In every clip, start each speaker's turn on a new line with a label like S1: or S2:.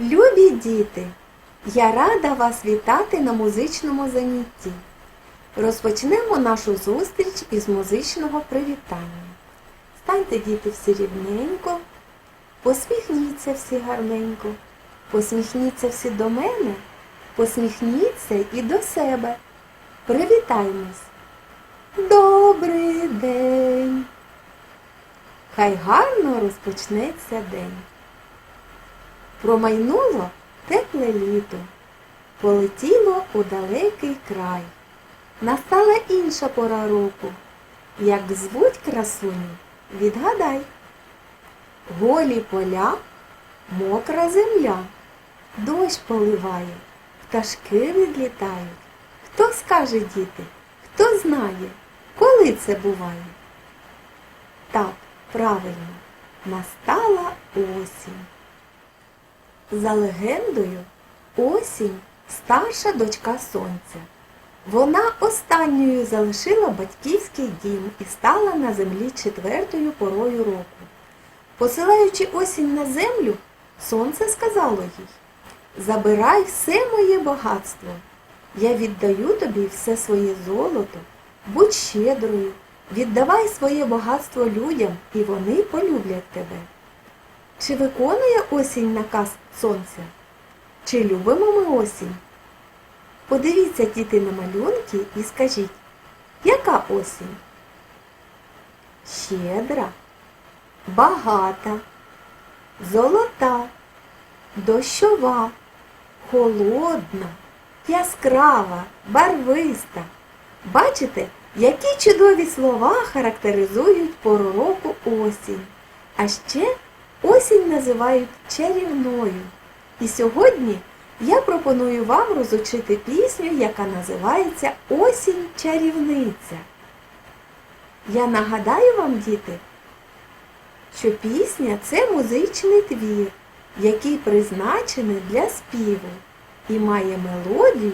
S1: Любі діти! Я рада вас вітати на музичному занятті. Розпочнемо нашу зустріч із музичного привітання. Станьте, діти, всі рівненько, посміхніться всі гарненько, посміхніться всі до мене, посміхніться і до себе. Привітаймось! Добрий день! Хай гарно розпочнеться день. Промайнуло тепле літо, полетіло у далекий край. Настала інша пора року. Як звуть красуню, відгадай. Голі поля, мокра земля, дощ поливає, пташки відлітають. Хто скаже, діти, хто знає, коли це буває? Так, правильно, настала осінь. За легендою, осінь старша дочка сонця. Вона останньою залишила батьківський дім і стала на землі четвертою порою року. Посилаючи осінь на землю, сонце сказало їй Забирай все моє багатство. Я віддаю тобі все своє золото, будь щедрою, віддавай своє багатство людям, і вони полюблять тебе. Чи виконує осінь наказ сонця? Чи любимо ми осінь? Подивіться, діти, на малюнки і скажіть, яка осінь? Щедра, багата, золота, дощова, холодна, яскрава, барвиста. Бачите, які чудові слова характеризують пору року осінь. А ще осінь називають чарівною. І сьогодні я пропоную вам розучити пісню, яка називається Осінь чарівниця. Я нагадаю вам, діти, що пісня це музичний твір, який призначений для співу і має мелодію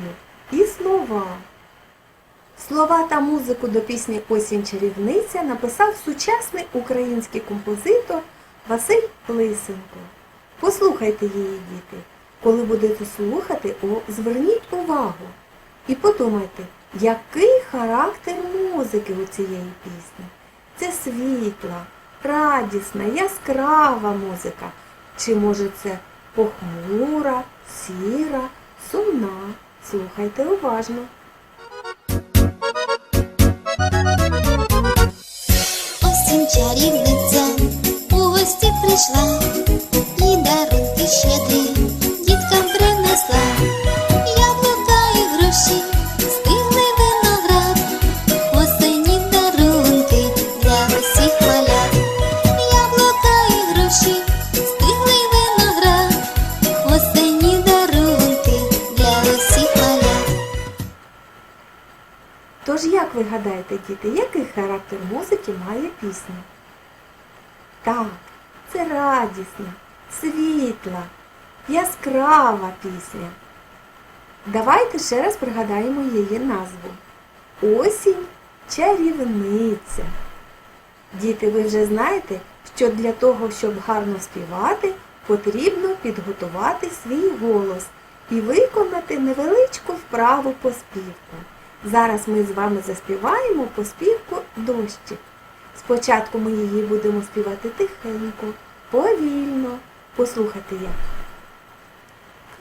S1: і слова. Слова та музику до пісні Осінь чарівниця написав сучасний український композитор Василь Лисенко. Послухайте її, діти. Коли будете слухати, зверніть увагу і подумайте, який характер музики у цієї пісні. Це світла, радісна, яскрава музика. Чи може це похмура, сіра, сумна? Слухайте уважно.
S2: Осінь гості прийшла, і дарунки щедрі діткам принесла. Яблука і гроші, стиглий виноград, осені дарунки для усіх малят. Яблука і гроші, стиглий виноград, осені дарунки для усіх малят.
S1: Тож як ви гадаєте, діти, який характер музики має пісня? Так, це радісна, світла, яскрава пісня. Давайте ще раз пригадаємо її назву. Осінь чарівниця. Діти, ви вже знаєте, що для того, щоб гарно співати, потрібно підготувати свій голос і виконати невеличку вправу по співку. Зараз ми з вами заспіваємо поспівку дощик. Спочатку ми її будемо співати тихенько, повільно. Послухайте як.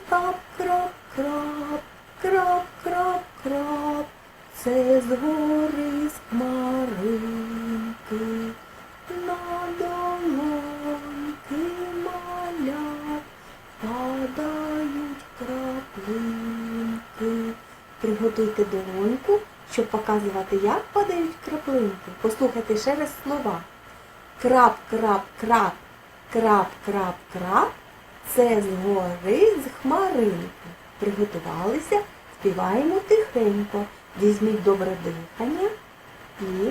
S1: Крап, крап, крап, крап, крап, крап. Це згори Приготуйте долоньку, щоб показувати, як падають краплинки. Послухайте ще раз слова. Крап, крап, крап, крап, крап, крап. Це згори з хмаринки. Приготувалися, співаємо тихенько. Візьміть добре дихання і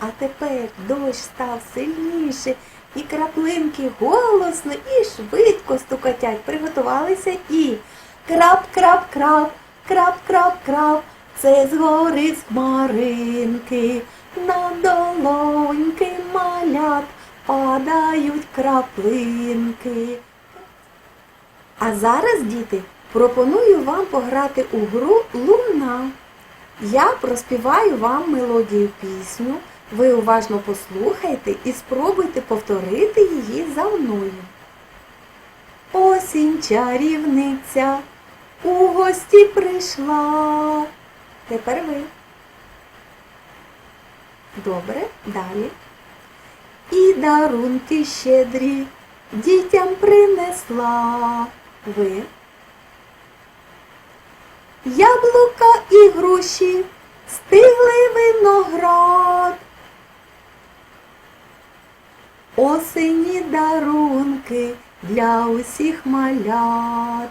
S1: А тепер дощ став сильніше, і краплинки голосно і швидко стукотять. Приготувалися і крап, крап, крап, крап, крап, крап. Це згори з хмаринки, на долоньки малят падають краплинки. А зараз, діти, пропоную вам пограти у гру Луна. Я проспіваю вам мелодію пісню. Ви уважно послухайте і спробуйте повторити її за мною. Осінь чарівниця у гості прийшла. Тепер ви. Добре, далі. І дарунки щедрі дітям принесла. Ви. Яблука і груші, стиглий виноград. Осені дарунки для усіх малят.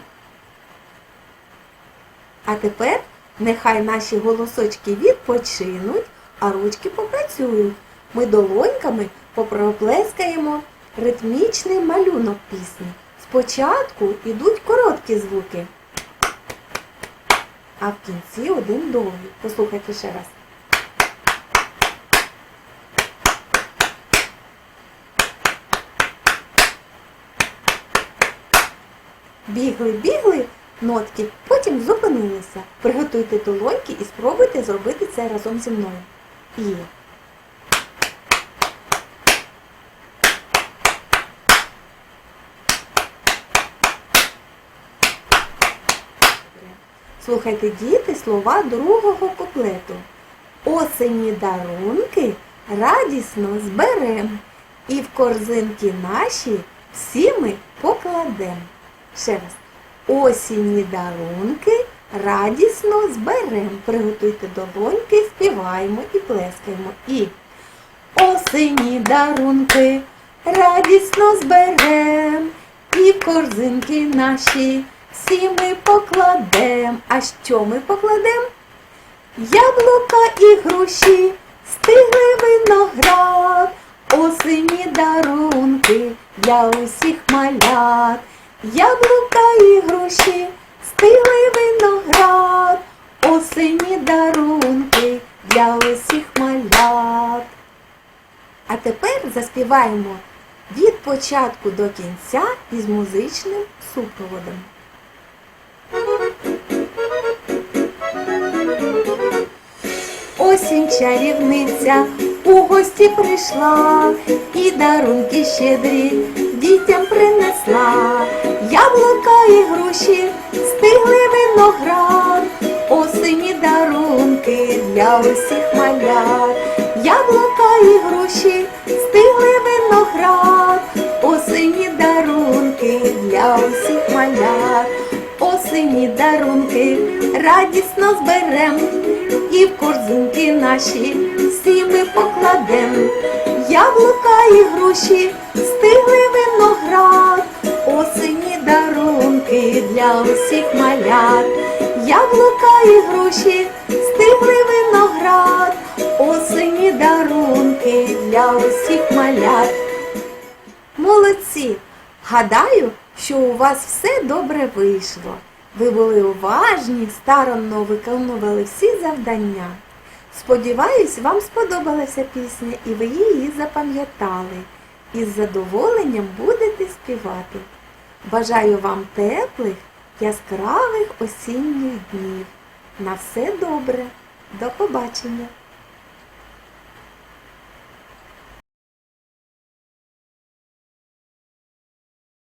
S1: А тепер нехай наші голосочки відпочинуть, а ручки попрацюють. Ми долоньками попроплескаємо ритмічний малюнок пісні. Спочатку йдуть короткі звуки, а в кінці один довгий. Послухайте ще раз. Бігли, бігли нотки, потім зупинилися. Приготуйте долоньки і спробуйте зробити це разом зі мною. І Слухайте, діти, слова другого куплету. Осені дарунки радісно зберем, і в корзинки наші всі ми покладем. Ще раз. Осінні дарунки радісно зберем. Приготуйте долоньки, співаємо і плескаємо. І осені дарунки радісно зберем, і в корзинки наші всі ми покладем. А що ми покладем? Яблука і груші, стиглий виноград, осені дарунки для усіх малят. Яблука і груші, стиглий виноград, осені дарунки для усіх малят. А тепер заспіваємо від початку до кінця із музичним супроводом. Осінь чарівниця у гості прийшла і дарунки щедрі дітям принесла. Яблука і груші, стиглий виноград, осені дарунки для усіх малят. Яблука і груші, стиглий виноград, осені дарунки для усіх малят. Осені дарунки радісно зберем, і в корзинки наші всі ми покладем. Яблука і груші, стиглий виноград, осені дарунки для усіх малят. Яблука і груші, стиглий виноград, осені дарунки для усіх малят. Молодці! Гадаю, що у вас все добре вийшло. Ви були уважні, старанно виконували всі завдання. Сподіваюсь, вам сподобалася пісня і ви її запам'ятали. І з задоволенням будете співати. Бажаю вам теплих, яскравих осінніх днів. На все добре. До побачення!